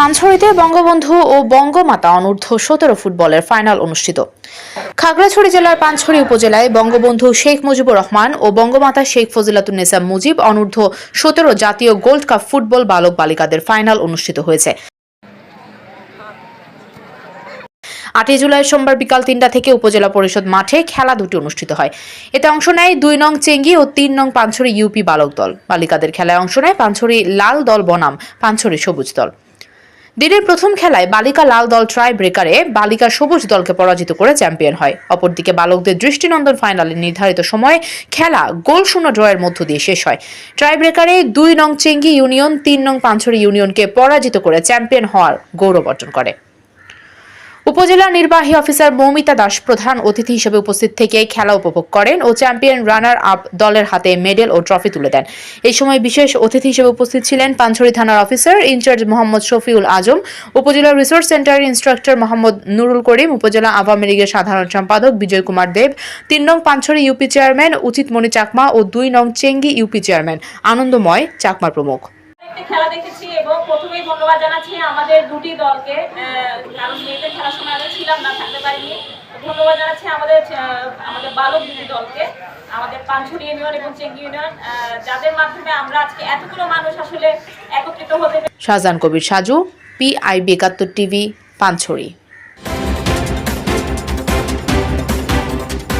পাঞ্ছড়িতে বঙ্গবন্ধু ও বঙ্গমাতা অনূর্ধ্ব সতেরো ফুটবলের ফাইনাল অনুষ্ঠিত। খাগড়াছড়ি জেলার পাঞ্ছড়ি উপজেলায় বঙ্গবন্ধু শেখ মুজিবুর রহমান ও বঙ্গমাতা শেখ ফজিলাতুন্নেসা মুজিব অনূর্ধ্ব সতেরো জাতীয় গোল্ড কাপ ফুটবল বালক বালিকাদের ফাইনাল অনুষ্ঠিত হয়েছে। আটই জুলাই সোমবার বিকাল তিনটা থেকে উপজেলা পরিষদ মাঠে খেলা দুটি অনুষ্ঠিত হয়। এতে অংশ নেয় দুই নং চেঙ্গি ও তিন নং পাঞ্ছড়ি ইউপি বালক দল। বালিকাদের খেলায় অংশ নেয় পাঞ্ছড়ি লাল দল বনাম পাঞ্ছড়ি সবুজ দল। দিনের প্রথম খেলায় বালিকা লাল দল ট্রাই ব্রেকারে বালিকা সবুজ দলকে পরাজিত করে চ্যাম্পিয়ন হয়। অপরদিকে বালকদের দৃষ্টিনন্দন ফাইনালে নির্ধারিত সময়ে খেলা গোল শূন্য ড্রয়ের মধ্য দিয়ে শেষ হয়। ট্রাই ব্রেকারে দুই নং চেঙ্গি ইউনিয়ন, তিন নং পাঞ্ছড়ি ইউনিয়নকে পরাজিত করে চ্যাম্পিয়ন হওয়ার গৌরব অর্জন করে। উপজেলা নির্বাহী অফিসার মৌমিতা দাস প্রধান অতিথি হিসেবে উপস্থিত থেকে খেলা উপভোগ করেন ও চ্যাম্পিয়ন রানার আপ দলের হাতে মেডেল ও ট্রফি তুলে দেন। এই সময় বিশেষ অতিথি হিসেবে উপস্থিত ছিলেন পাঞ্ছড়ি থানার officer in charge Mohammad Shafiul Azam, উপজেলা রিসোর্স সেন্টারের ইনস্ট্রাক্টর মোহাম্মদ নুরুল করিম, উপজেলা আওয়ামী লীগের সাধারণ সম্পাদক বিজয় কুমার দেব, তিন নং পাঞ্ছড়ি ইউপি চেয়ারম্যান উচিত মণি চাকমা ও দুই নং চেঙ্গি ইউপি চেয়ারম্যান আনন্দময় চাকমা প্রমুখ। খেলা দেখেছি এবং প্রথমেই ধন্যবাদ জানাচ্ছি আমাদের দুটি দলকে। কারণ মেয়েদের খেলার সময় আমি ছিলাম না, থাকতে পারিনি। ধন্যবাদ জানাচ্ছি আমাদের আমাদের বালক দুটি দলকে, আমাদের পাঞ্চুর ইউনিয়ন এবং চেঙ্গি ইউনিয়ন। যাদের মাধ্যমে আমরা আজকে এতগুলো মানুষ আসলে একত্রিত হতে শাহজাহান কবির সাজু, পিআইবি একাত্তর টিভি পাঞ্ছড়ি